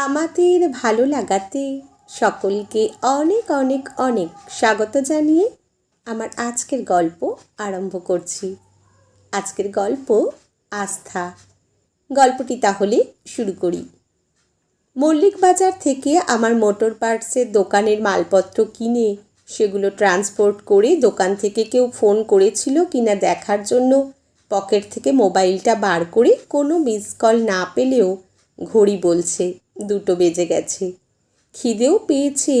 আমাদের ভালো লাগাতে সকলকে অনেক অনেক অনেক স্বাগত জানিয়ে আমার আজকের গল্প আরম্ভ করছি। আজকের গল্প আস্থা। গল্পটি তাহলে শুরু করি। মল্লিক বাজার থেকে আমার মোটর পার্টসের দোকানের মালপত্র কিনে সেগুলো ট্রান্সপোর্ট করে দোকান থেকে কেউ ফোন করেছিল কিনা দেখার জন্য পকেট থেকে মোবাইলটা বার করে কোনো মিস কল না পেলেও ঘড়ি বলছে দুটো বেজে গেছে। খিদেও পেয়েছে,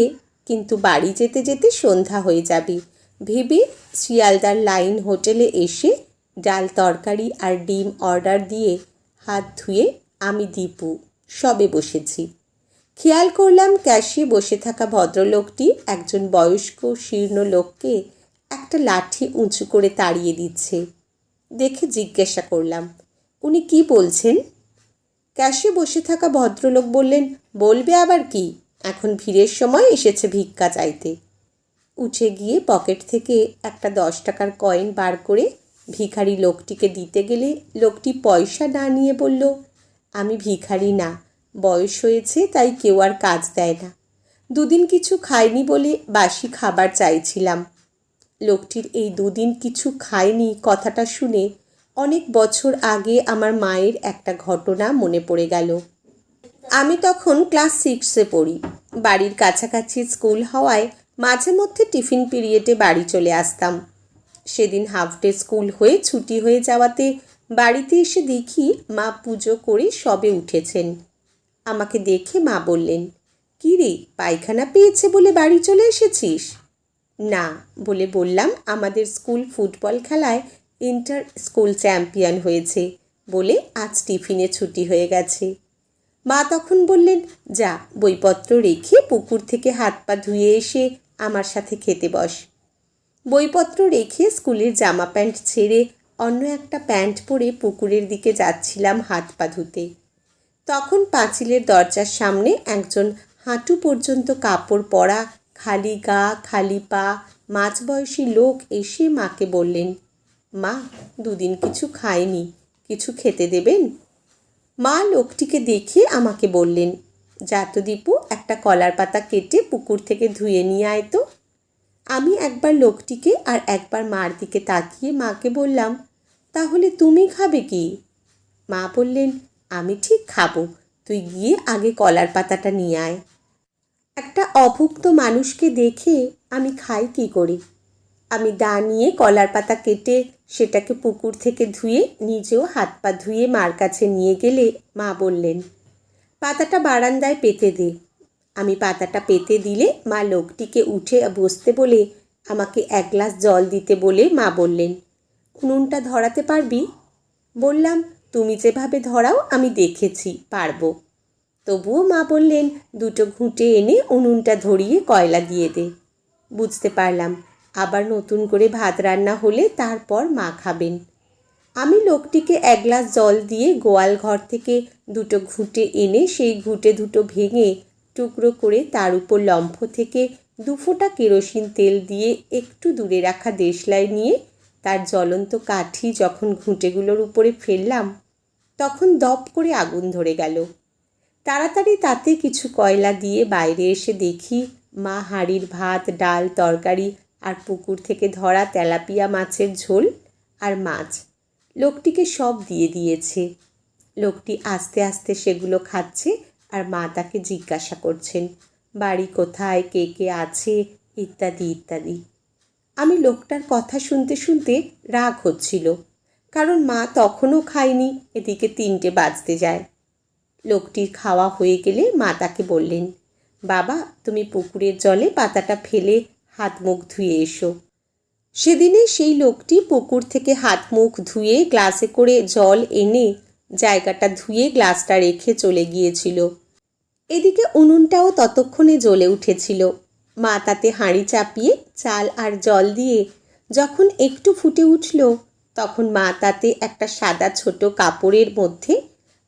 কিন্তু বাড়ি যেতে যেতে সন্ধ্যা হয়ে যাবে। ভেবে শিয়ালদার লাইন হোটেলে এসে ডাল তরকারি আর ডিম অর্ডার দিয়ে হাত ধুয়ে আমি দীপু সবে বসেছি। খেয়াল করলাম ক্যাশে বসে থাকা ভদ্রলোকটি একজন বয়স্ক শীর্ণ লোককে একটা লাঠি উঁচু করে তাড়িয়ে দিচ্ছে। দেখে জিজ্ঞাসা করলাম, উনি কি বলছেন? ক্যাশে বসে থাকা ভদ্রলোক বললেন, বলবে আবার কি? এখন ভিড়ের সময় এসেছে ভিক্ষা চাইতে। উঠে গিয়ে পকেট থেকে একটা দশ টাকার কয়েন বার করে ভিখারি লোকটিকে দিতে গেলে লোকটি পয়সা না নিয়ে বলল, আমি ভিখারি না, বয়স হয়েছে তাই কেউ আর কাজ দেয় না। দুদিন কিছু খাইনি বলে বাসি খাবার চাইছিলাম। লোকটির এই দুদিন কিছু খায়নি কথাটা শুনে অনেক বছর আগে আমার মায়ের একটা ঘটনা মনে পড়ে গেল। আমি তখন ক্লাস সিক্সে পড়ি। বাড়ির কাছাকাছি স্কুল হওয়ায় মাঝে মধ্যে টিফিন পিরিয়ডে বাড়ি চলে আসতাম। সেদিন হাফ ডে স্কুল হয়ে ছুটি হয়ে যাওয়াতে বাড়িতে এসে দেখি মা পুজো করে সবে উঠেছেন। আমাকে দেখে মা বললেন, কী রে, পায়খানা পেয়েছে বলে বাড়ি চলে এসেছিস? না, বলে বললাম, আমাদের স্কুল ফুটবল খেলায় ইন্টার স্কুল চ্যাম্পিয়ন হয়েছে বলে আজ টিফিনে ছুটি হয়ে গেছে। মা তখন বললেন, যা, বইপত্র রেখে পুকুর থেকে হাত পা ধুয়ে এসে আমার সাথে খেতে বস। বইপত্র রেখে স্কুলের জামা প্যান্ট ছেড়ে অন্য একটা প্যান্ট পরে পুকুরের দিকে যাচ্ছিলাম হাত পা ধুতে। তখন পাঁচিলের দরজার সামনে একজন হাঁটু পর্যন্ত কাপড় পরা খালি গা, খালি পা, মাঝবয়সী লোক এসে মাকে বললেন মা, দুদিন কিছু খায়নি কিছু খেতে দেবেন? মা লোকটিকে দেখে আমাকে বললেন জাত দীপু, একটা কলার পাতা কেটে পুকুর থেকে ধুয়ে নিয়ে আয় তো। আমি একবার লোকটিকে আর একবার মার দিকে তাকিয়ে মাকে বললাম, তাহলে তুমি খাবে কি? মা বললেন, আমি ঠিক খাব, তুই গিয়ে আগে কলার পাতাটা নিয়ে আয়। একটা অভুক্ত মানুষকে দেখে আমি খাই কী করে? আমি দা নিয়ে কলার পাতা কেটে সেটাকে পুকুর থেকে ধুয়ে নিজেও হাত পা ধুয়ে মার কাছে নিয়ে গেলে মা বললেন, পাতাটা বারান্দায় পেতে দে। আমি পাতাটা পেতে দিলে মা লোকটিকে উঠে বসতে বলে আমাকে এক গ্লাস জল দিতে বলে মা বললেন, উনুনটা ধরাতে পারবি? বললাম, তুমি যেভাবে ধরাও আমি দেখেছি, পারব। তবুও মা বললেন, দুটো ঘুঁটে এনে উনুনটা ধরিয়ে কয়লা দিয়ে দে। বুঝতে পারলাম আবার নতুন করে ভাত রান্না হলে তারপর মা খাবেন। আমি লোকটিকে এক গ্লাস জল দিয়ে গোয়াল ঘর থেকে দুটো ঘুঁটে এনে সেই ঘুঁটে দুটো ভেঙে টুকরো করে তার উপর লম্ফ থেকে দু ফোঁটা কেরোসিন তেল দিয়ে একটু দূরে রাখা দেশলাই নিয়ে তার জ্বলন্ত কাঠি যখন ঘুঁটেগুলোর উপরে ফেললাম, তখন দপ করে আগুন ধরে গেল। তাড়াতাড়ি তাতে কিছু কয়লা দিয়ে বাইরে এসে দেখি মা হাঁড়ির ভাত, ডাল, তরকারি আর পুকুর থেকে ধরা তেলাপিয়া মাছের ঝোল আর মাছ। লোকটিকে সব দিয়ে দিয়েছে। লোকটি আস্তে আস্তে সেগুলো খাচ্ছে আর মা তাকে জিজ্ঞাসা করছেন, বাড়ি কোথায়? কে কে আছে? ইত্যাদি ইত্যাদি। আমি লোকটার কথা শুনতে শুনতে রাগ হচ্ছিল, কারণ মা তখনও খায়নি, এদিকে তিনটে বাজতে যায়। লোকটির খাওয়া হয়ে গেলে মা তাকে বললেন, বাবা, তুমি পুকুরের জলে পাতাটা ফেলে হাত মুখ ধুয়ে এসো। সেদিনে সেই লোকটি পুকুর থেকে হাত মুখ ধুয়ে গ্লাসে করে জল এনে জায়গাটা ধুয়ে গ্লাসটা রেখে চলে গিয়েছিল। এদিকে উনুনটাও ততক্ষণে জ্বলে উঠেছিল। মা তাতে হাঁড়ি চাপিয়ে চাল আর জল দিয়ে যখন একটু ফুটে উঠল, তখন মা তাতে একটা সাদা ছোট কাপড়ের মধ্যে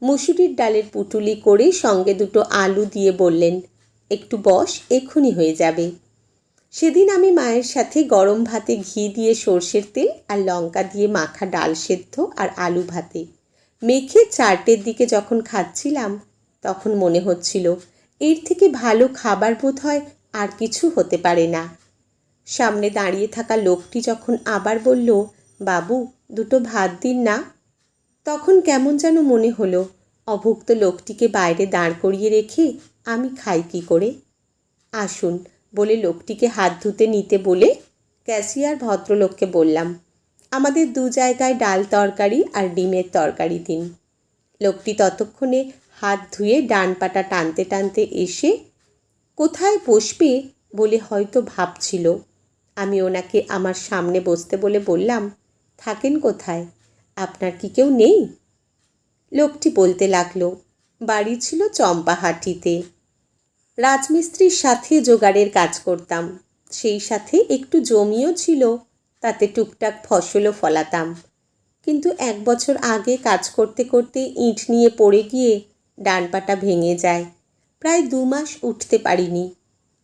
মুসুরির ডালের পুটুলি করে সঙ্গে দুটো আলু দিয়ে বললেন, একটু বস, এক্ষুনি হয়ে যাবে। সেদিন আমি মায়ের সাথে গরম ভাতে ঘি দিয়ে সর্ষের তেল আর লঙ্কা দিয়ে মাখা ডাল সেদ্ধ আর আলু ভাতে। মেখে চারটের দিকে যখন খাচ্ছিলাম, তখন মনে হচ্ছিল, এর থেকে ভালো খাবার বোধ হয় আর কিছু হতে পারে না। সামনে দাঁড়িয়ে থাকা লোকটি যখন আবার বলল, বাবু, দুটো ভাত দিন না? তখন কেমন যেন মনে হলো, অভুক্ত লোকটিকে বাইরে দাঁড় করিয়ে রেখে আমি খাই কি করে? আসুন বলে লোকটিকে হাত ধুতে নিতে বলে ক্যাশিয়ার ভদ্রলোককে বললাম, আমাদের দু জায়গায় ডাল তরকারি আর ডিমের তরকারি দিন। লোকটি ততক্ষণে হাত ধুয়ে ডান পাটা টানতে টানতে এসে, কোথায় বসবে? বলে হয়তো ভাবছিল। আমি ওনাকে আমার সামনে বসতে বলে বললাম, থাকেন কোথায়? আপনার কি কেউ নেই? লোকটি বলতে লাগল, বাড়ি ছিল চম্পাহাটিতে। রাজমিস্ত্রির সাথে জোগাড়ের কাজ করতাম। সেই সাথে একটু জমিও ছিল, তাতে টুকটাক ফসলও ফলাতাম। কিন্তু এক বছর আগে কাজ করতে করতে ইট নিয়ে পড়ে গিয়ে ডান পাটা ভেঙে যায়। প্রায় দু মাস উঠতে পারিনি।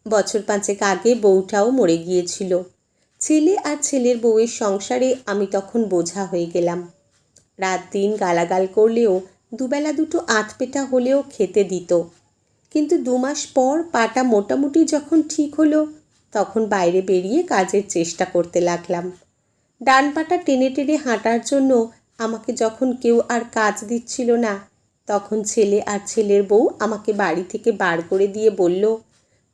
বছর পাঁচেক আগে বউটাও মরে গিয়েছিল। ছেলে আর ছেলের বউয়ের সংসারে আমি তখন বোঝা হয়ে গেলাম। রাত দিন গালাগাল করলেও দুবেলা দুটো আধপেটা হলেও খেতে দিত। কিন্তু দু মাস পর পাটা মোটামুটি যখন ঠিক হলো, তখন বাইরে বেরিয়ে কাজের চেষ্টা করতে লাগলাম। ডান পাটা টেনে টেনে হাঁটার জন্য আমাকে যখন কেউ আর কাজ দিচ্ছিল না, তখন ছেলে আর ছেলের বউ আমাকে বাড়ি থেকে বার করে দিয়ে বলল,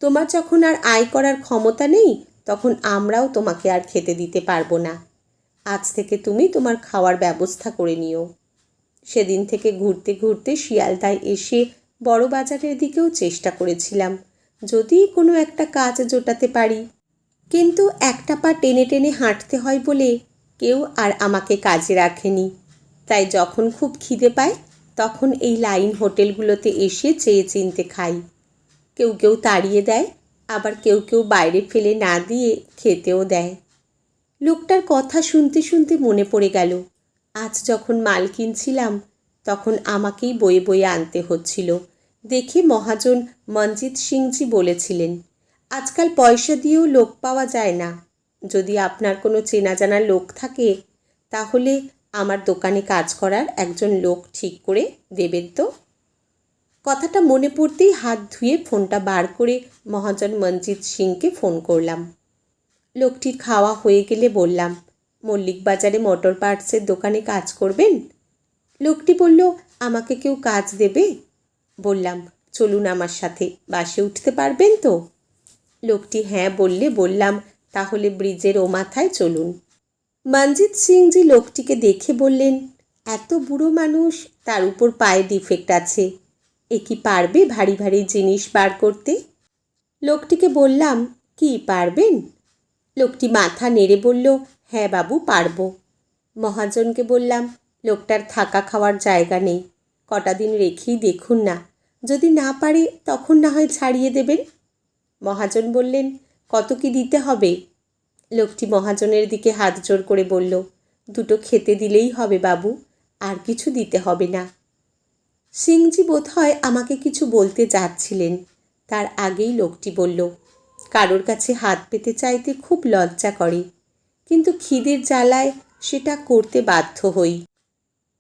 তোমার যখন আর আয় করার ক্ষমতা নেই, তখন আমরাও তোমাকে আর খেতে দিতে পারব না। আজ থেকে তুমি তোমার খাওয়ার ব্যবস্থা করে নিও। সেদিন থেকে ঘুরতে ঘুরতে শিয়ালদায় এসে বড় বাজারের দিকেও চেষ্টা করেছিলাম, যদি কোনো একটা কাজ জোটাতে পারি। কিন্তু একটা পা টেনে টেনে হাঁটতে হয় বলে কেউ আর আমাকে কাজে রাখেনি। তাই যখন খুব খিদে পায়, তখন এই লাইন হোটেলগুলোতে এসে চেয়ে চিনতে খাই। কেউ কেউ তাড়িয়ে দেয়, আবার কেউ কেউ বাইরে ফেলে না দিয়ে খেতেও দেয়। লোকটার কথা শুনতে শুনতে মনে পড়ে গেল। আজ যখন মাল কিনছিলাম তখন আমাকেই বয়ে বয়ে আনতে হচ্ছিল। দেখে মহাজন মনজিৎ সিংজি বলেছিলেন, আজকাল পয়সা দিয়েও লোক পাওয়া যায় না। যদি আপনার কোনো চেনা জানা লোক থাকে, তাহলে আমার দোকানে কাজ করার একজন লোক ঠিক করে দেবেন তো? কথাটা মনে পড়তেই হাত ধুয়ে ফোনটা বার করে মহাজন মনজিৎ সিংকে ফোন করলাম। লোকটির খাওয়া হয়ে গেলে বললাম মল্লিক বাজারে মোটর পার্টসের দোকানে কাজ করবেন? লোকটি বলল, আমাকে কেউ কাজ দেবে? বললাম, চলুন আমার সাথে, বাসে উঠতে পারবেন তো? লোকটি হ্যাঁ বললে, বললাম, তাহলে ব্রিজের ও মাথায় চলুন। মনজিৎ সিংজি লোকটিকে দেখে বললেন, এত বুড়ো মানুষ, তার উপর পায়ে ডিফেক্ট আছে। এ কি পারবে ভারী ভারী জিনিস বার করতে? লোকটিকে বললাম, কি পারবেন? লোকটি মাথা নেড়ে বলল হ্যাঁ বাবু, পারব। মহাজনকে বললাম লোকটার থাকা খাওয়ার জায়গা নেই। কটা দিন রেখেই দেখুন না। যদি না পারে তখন না হয় ছাড়িয়ে দেবেন। মহাজন বললেন, কত কি দিতে হবে? লোকটি মহাজনের দিকে হাত জোর করে বলল, দুটো খেতে দিলেই হবে বাবু, আর কিছু দিতে হবে না। সিংজি বোধ হয় আমাকে কিছু বলতে যাচ্ছিলেন। তার আগেই লোকটি বলল, কারোর কাছে হাত পেতে চাইতে খুব লজ্জা করে, কিন্তু খিদের জ্বালায় সেটা করতে বাধ্য হই।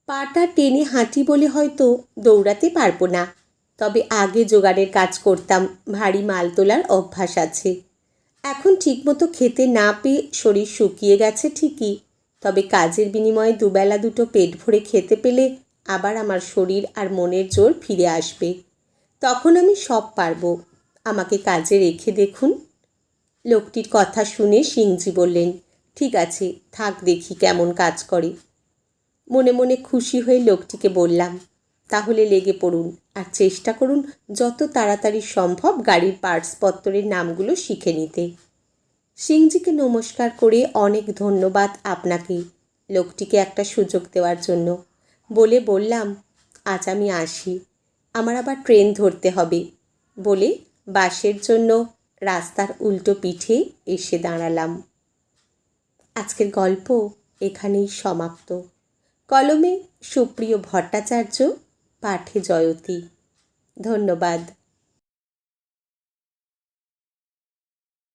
পাটা টেনে হাঁটি বলে হয়তো দৌড়াতে পারব না। তবে আগে জোগাড়ের কাজ করতাম, ভারী মাল তোলার অভ্যাস আছে। এখন ঠিকমতো খেতে না পেয়ে শরীর শুকিয়ে গেছে ঠিকই, তবে কাজের বিনিময়ে দুবেলা দুটো পেট ভরে খেতে পেলে আবার আমার শরীর আর মনের জোর ফিরে আসবে। তখন আমি সব পারব। আমাকে কাজে রেখে দেখুন। লোকটির কথা শুনে সিংজি বললেন, ঠিক আছে, থাক দেখি কেমন কাজ করে। মনে মনে খুশি হয়ে লোকটিকে বললাম, তাহলে লেগে পড়ুন আর চেষ্টা করুন যত তাড়াতাড়ি সম্ভব গাড়ির পার্টসপত্রের নামগুলো শিখে নিতে। সিংজিকে নমস্কার করে অনেক ধন্যবাদ আপনাকে লোকটিকে একটা সুযোগ দেওয়ার জন্য। বলে বললাম, আজ আমি আসি, আমার আবার ট্রেন ধরতে হবে। বলে বাসের জন্য রাস্তার উল্টো পিঠে এসে দাঁড়ালাম। আজকের গল্প এখানেই সমাপ্ত। কলমে সুপ্রিয় ভট্টাচার্য পাঠে জয়তী। ধন্যবাদ।